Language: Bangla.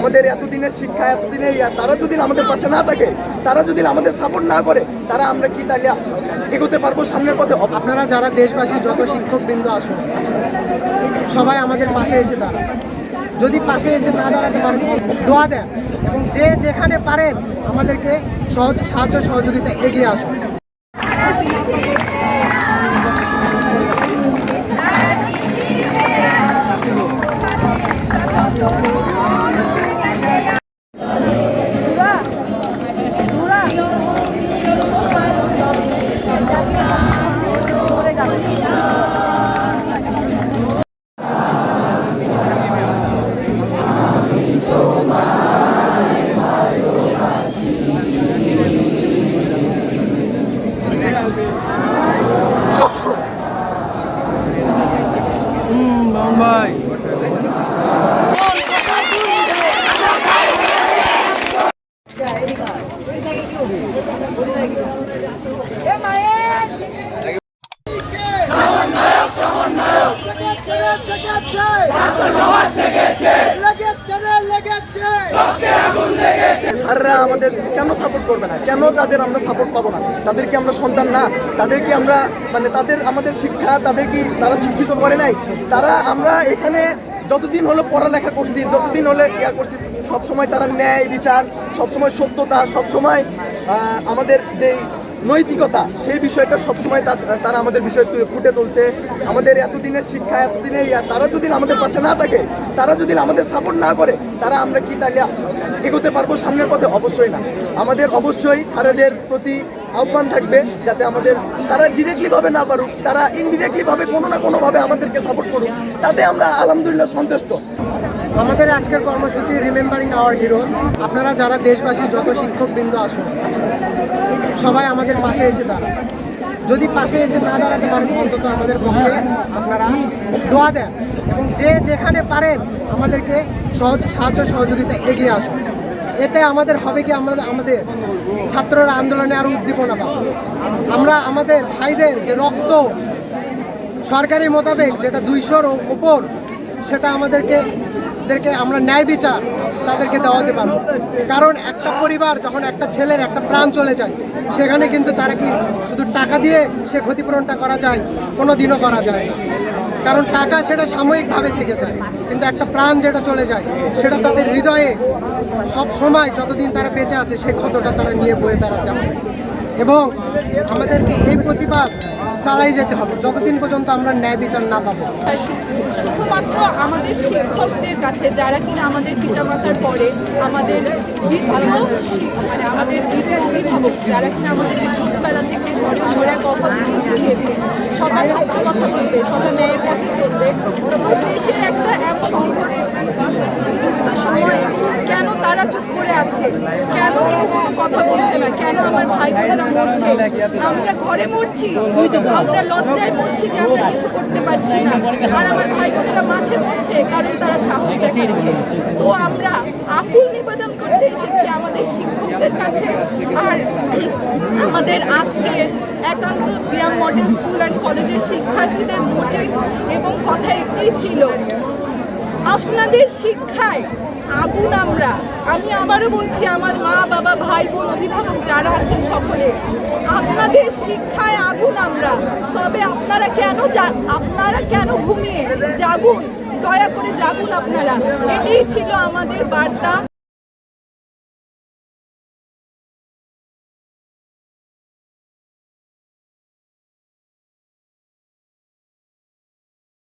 আমাদের এতদিনের শিক্ষা, এতদিনের তারা যদি আমাদের পাশে না থাকে, তারা যদি আমাদের সাপোর্ট না করে, তারা আমরা কি তাহলে এগোতে পারব সামনের পথে? আপনারা যারা দেশবাসী, যত শিক্ষক শিক্ষকবৃন্দ আসুন, সবাই আমাদের পাশে এসে দাঁড়ান। যদি পাশে এসে না দাঁড়াতে পারেন, দোয়া দেন এবং যে যেখানে পারেন, আমাদেরকে সহজ, সাহায্য, সহযোগিতা এগিয়ে আসুন। স্যাররা আমাদের কেন সাপোর্ট করবে না? কেন তাদের আমরা সাপোর্ট পাবো না? তাদের কি আমরা সন্তান না? তাদের কি আমরা মানে তাদের আমাদের শিক্ষা তাদের কি তারা শিক্ষিত করে নাই? তারা আমরা এখানে যতদিন হলো পড়ালেখা করছি, যতদিন হলে ইয়া করছি, সবসময় তারা ন্যায় বিচার, সবসময় সত্যতা, সবসময় আমাদের যেই নৈতিকতা, সেই বিষয়টা সবসময় তারা আমাদের বিষয় ফুটে তুলছে। আমাদের এতদিনের শিক্ষা, এতদিনের ইয়া, তারা যদি আমাদের পাশে না থাকে, তারা যদি আমাদের সাপোর্ট না করে, তারা আমরা কি তাহলে এগোতে পারব সামনের পথে? অবশ্যই না। আমাদের অবশ্যই স্যারেদের প্রতি আহ্বান থাকবে যাতে আমাদের তারা ডিরেক্টলি ভাবে না পারুক, তারা ইনডিরেক্টলি ভাবে কোনো না কোনোভাবে আমাদেরকে সাপোর্ট করুক, তাতে আমরা আলহামদুলিল্লাহ সন্তুষ্ট। আমাদের আজকের কর্মসূচি রিমেম্বারিং আওয়ার হিরোজ আপনারা যারা দেশবাসী যত শিক্ষকবৃন্দ আসুন, সবাই আমাদের পাশে এসে দাঁড়ান। যদি পাশে এসে না দাঁড়াতে পারেন, অন্তত আমাদের পক্ষে আপনারা দোয়া দেন। এবং যে যেখানে পারেন, আমাদেরকে সহজ সাহায্য সহযোগিতা এগিয়ে আসুন। এতে আমাদের হবে কি আমরা আমাদের ছাত্ররা আন্দোলনে আরও উদ্দীপনা পাবো। আমরা আমাদের ভাইদের যে রক্ত সরকারি মোতাবেক যেটা দুইশোর ওপর, সেটা আমাদেরকে তাদেরকে আমরা ন্যায় বিচার তাদেরকে দেওয়াতে পারব। কারণ একটা পরিবার যখন একটা ছেলের একটা প্রাণ চলে যায়, সেখানে কিন্তু তারা কি শুধু টাকা দিয়ে সে ক্ষতিপূরণটা করা যায় কোনো দিনও করা যায় কারণ টাকা সেটা সাময়িকভাবে থেকে যায়, কিন্তু একটা প্রাণ যেটা চলে যায়, সেটা তাদের হৃদয়ে সব সময় যতদিন তারা বেঁচে আছে সেই ক্ষতটা তারা নিয়ে বয়ে বেড়াতে হবে। এবং আমাদেরকে এই প্রতিবাদ চালাই যেতে হবে, যতদিন পর্যন্ত আমরা ন্যায় বিচার না পাবো। শুধুমাত্র আমাদের শিক্ষকদের কাছে, যারা কিনা আমাদের পিতামাতার পরে আমাদের মানে আমাদের যারা কিনা আমাদেরকে ছোটবেলা থেকে সরে সরে কথা সত্য কথা বলতে সবার ন্যায়ের পথে চলতে দেশের একটা এমন যুক্ত সময় কেন তারা চুপ আছে। কেন কেউ কথা বলছে না? কেন আমার ভাই বোনেরা মরছে? আমরা ঘরে মরছি। আমরা লজ্জায় মরছি যে আমরা কিছু করতে পারছি না। আর আমার ভাই বোনেরা মাঠে মরছে কারণ তারা সাহস দেখাচ্ছে। তো আমরা আকুল নিবেদন করতে এসেছি আমাদের শিক্ষকদের কাছে। আর আমাদের আজকের একান্ত ব্যায়াম মডেল স্কুল অ্যান্ড কলেজের শিক্ষার্থীদের মোটিভ এবং কথা একটাই ছিল আপনাদের শিক্ষায় আগুন আমরা। আমি আবারও বলছি, আমার মা, বাবা, ভাই, বোন, অভিভাবক যারা আছেন সকলে, আপনাদের শিক্ষায় আগুন আমরা। তবে আপনারা কেন আপনারা কেন ঘুমিয়ে? জাগুন, দয়া করে জাগুন আপনারা। এটাই ছিল আমাদের বার্তা।